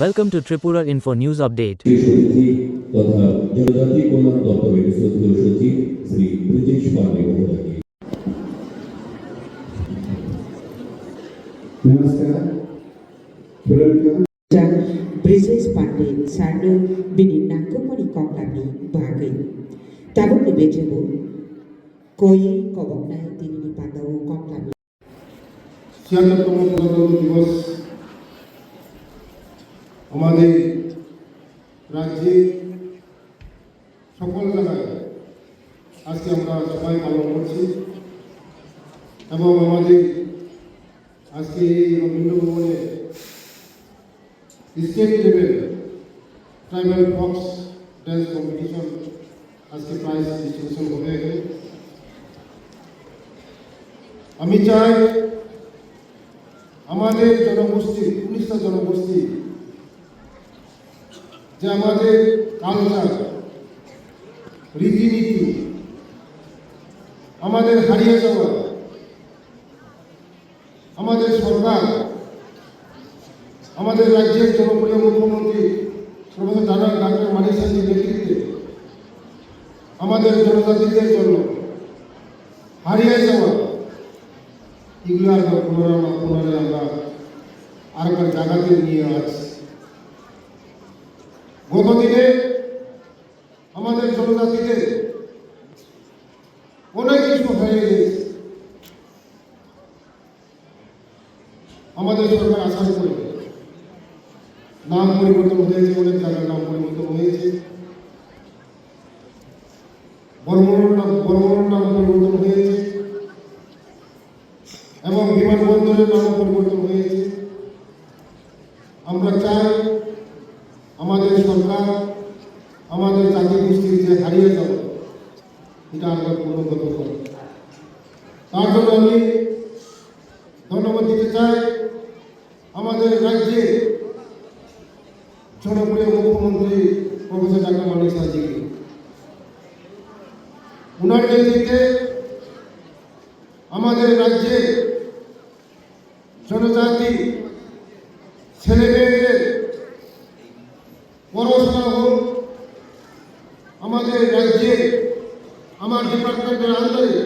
Welcome to Tripura Info News Update. Brijesh Pandey, Sardu, Binin, Nakumari Kokani, Bagi. Tabu Bejibu, Koye, Kobokna, Tinipato, Kokani. Shut up, Kobokna, Tinipato, Kobokna, আমাদের রাজ্যে সকল জায়গায় আজকে আমরা সবাই পালন করছি এবং আমাদের আজকে এই রবীন্দ্র ভবনে স্টেট লেভেল ট্রাইবাল ফক্স ড্যান্স কম্পিটিশন আজকে প্রাইজ ডিস্ট্রিবিউশন হবে আমি চাই আমাদের জনগোষ্ঠী, উনিশটা জনগোষ্ঠী যে আমাদের কালচার, রীতিনীতি, আমাদের হারিয়ে যাওয়া, আমাদের সরকার, আমাদের রাজ্যের জনপ্রিয় মুখ্যমন্ত্রী প্রফেসর ডাক্তার ডাক্তার মানিক নেতৃত্বে আমাদের জনজাতিদের জন্য হারিয়ে যাওয়া, এগুলো আর পুনরায় আমরা আর একটা জায়গাতে নিয়ে আসছি। গত দিনে আমাদের জনজাতিদের অনেক কিছু হয়ে আমাদের সরকার আসার পরে নাম পরিবর্তন হয়েছে, অনেক জায়গার নাম পরিবর্তন হয়েছে। বর্মনের নাম বর্মনের নাম পরিবর্তন হয়েছে। এবং বিমানবন্দরের নাম পরিবর্তন হয়েছে। আমরা চাই আমাদের সরকার, আমাদের জাতি গোষ্ঠীর যে হারিয়ে যাব এটা আমরা পুনর্গত করি তার জন্য আমি ধন্যবাদ দিতে চাই আমাদের রাজ্যে জনপ্রিয় মুখ্যমন্ত্রী প্রফেসর ডাক্তার মানিক সাহাজিকে উনার নেতৃত্বে আমাদের রাজ্যে জনজাতি ছেলে মেয়েদের পড়াশোনা হোক আমাদের রাজ্যে, আমার ডিপার্টমেন্টের আন্ডারে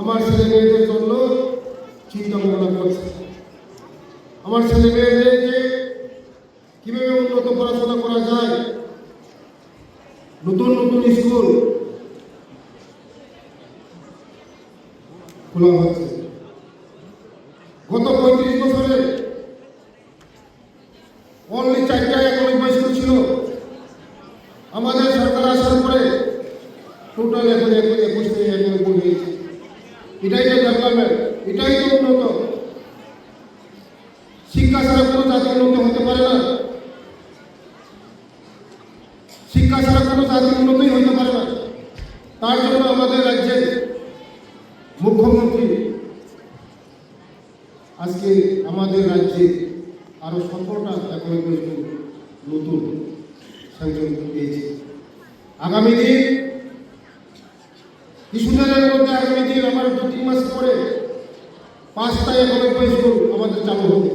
আমার ছেলে মেয়েদের জন্য চিন্তা ভাবনা করছে। আমার ছেলে মেয়েদেরকে কীভাবে উন্নত পড়াশোনা করা যায়? নতুন নতুন স্কুল খোলা হচ্ছে। শিক্ষা ছাড়া কোনো জাতি উন্নত হতে পারে না। শিক্ষা ছাড়া কোনো জাতি উন্নতই হতে পারে না। তার জন্য আমাদের রাজ্যের মুখ্যমন্ত্রী আজকে আমাদের রাজ্যে আরও সতেরোটা একলব্য স্কুল নতুন স্যাংশন পেয়েছে আগামী দিন কিছুদিনের মধ্যে আগামী দিন আমার দু তিন মাস পরে পাঁচটা একলব্য স্কুল আমাদের চালু হবে।